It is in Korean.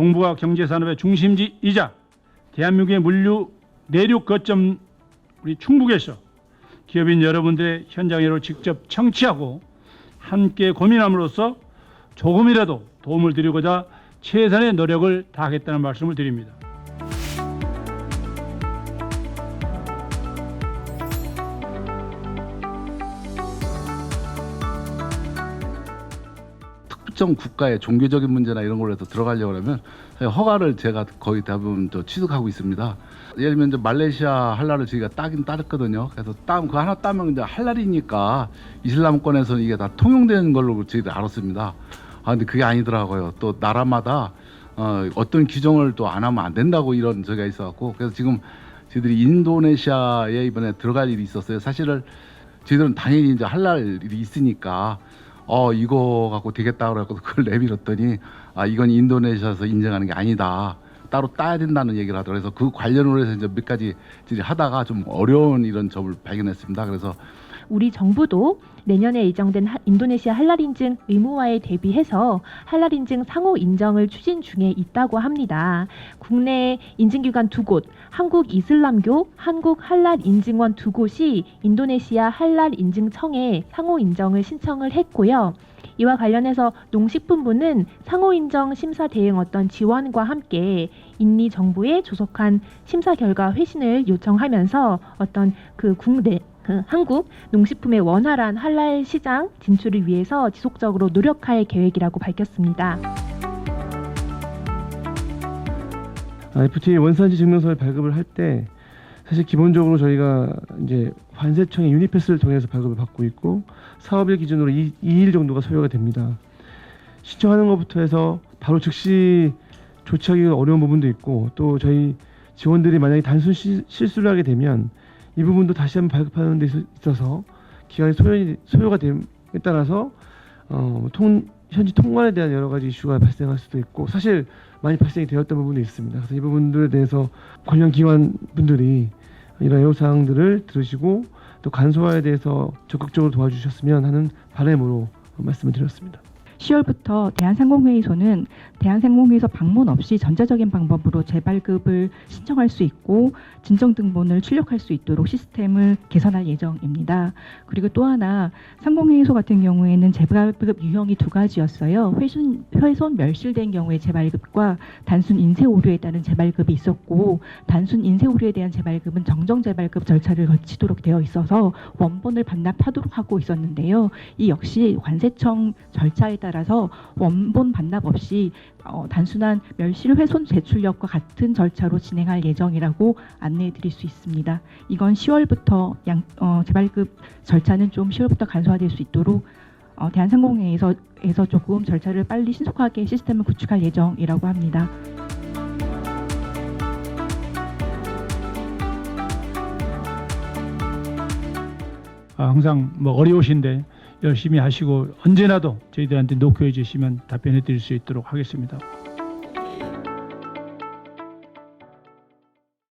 동북아 경제산업의 중심지이자 대한민국의 물류 내륙 거점 우리 충북에서 기업인 여러분들의 현장으로 직접 청취하고 함께 고민함으로써 조금이라도 도움을 드리고자 최선의 노력을 다하겠다는 말씀을 드립니다. 특정 국가의 종교적인 문제나 이런 걸로 해서 들어가려고 하면 허가를 제가 거의 대부분 저 취득하고 있습니다. 예를 들면 이제 말레이시아 할랄을 저희가 따긴 따랐거든요. 그래서 따, 그 하나 따면 이제 할랄이니까 이슬람권에서는 이게 다 통용되는 걸로 저희들 알았습니다. 아 근데 그게 아니더라고요. 또 나라마다 어, 어떤 규정을 또 안 하면 안 된다고 이런 저기가 있어갖고 그래서 지금 저희들이 인도네시아에 이번에 들어갈 일이 있었어요. 사실은 저희들은 당연히 이제 할랄 일이 있으니까 어 이거 갖고 되겠다 그래갖고 그걸 내밀었더니 아 이건 인도네시아에서 인정하는 게 아니다. 따로 따야 된다는 얘기를 하더라고요. 그래서 그 관련으로 해서 이제 몇 가지 하다가 좀 어려운 이런 점을 발견했습니다. 그래서 우리 정부도 내년에 예정된 하- 인도네시아 할랄 인증 의무화에 대비해서 할랄 인증 상호 인정을 추진 중에 있다고 합니다. 국내 인증기관 두 곳, 한국 이슬람교, 한국 할랄 인증원 두 곳이 인도네시아 할랄 인증청에 상호 인정을 신청을 했고요. 이와 관련해서 농식품부는 상호 인정 심사 대응 어떤 지원과 함께 인리 정부에 조속한 심사 결과 회신을 요청하면서 어떤 그 국내 그 한국 농식품의 원활한 할랄 시장 진출을 위해서 지속적으로 노력할 계획이라고 밝혔습니다. 아, FTA 원산지 증명서를 발급을 할 때 사실 기본적으로 저희가 이제 관세청의 유니패스를 통해서 발급을 받고 있고 사업일 기준으로 2, 일 정도가 소요가 됩니다. 신청하는 것부터 해서 바로 즉시 조치하기가 어려운 부분도 있고 또 저희 직원들이 만약에 단순 시- 실수를 하게 되면 이 부분도 다시 한번 발급하는 데 있어- 있어서 기간이 소요, 소요가 됨에 따라서 어, 통, 현지 통관에 대한 여러 가지 이슈가 발생할 수도 있고 사실 많이 발생이 되었던 부분도 있습니다. 그래서 이 부분들에 대해서 관련 기관 분들이 이런 애호 사항들을 들으시고 또 간소화에 대해서 적극적으로 도와주셨으면 하는 바람으로 말씀을 드렸습니다. 10월부터 대한상공회의소는 대한상공회의소 방문 없이 전자적인 방법으로 재발급을 신청할 수 있고 진정등본을 출력할 수 있도록 시스템을 개선할 예정입니다. 그리고 또 하나 상공회의소 같은 경우에는 재발급 유형이 두 가지였어요. 훼손, 훼손 멸실된 경우의 재발급과 단순 인쇄 오류에 따른 재발급이 있었고 단순 인쇄 오류에 대한 재발급은 정정 재발급 절차를 거치도록 되어 있어서 원본을 반납하도록 하고 있었는데요. 이 역시 관세청 절차에 따라 서 원본 반납 없이 어, 단순한 멸실 훼손 제출력과 같은 절차로 진행할 예정이라고 안내해 드릴 수 있습니다. 이건 10월부터 양, 어, 재발급 절차는 좀 10월부터 간소화될 수 있도록 어, 대한상공회에서 에서 조금 절차를 빨리 신속하게 시스템을 구축할 예정이라고 합니다. 아, 항상 뭐 어려우신데 열심히 하시고 언제나도 저희들한테 노크해 주시면 답변해 드릴 수 있도록 하겠습니다.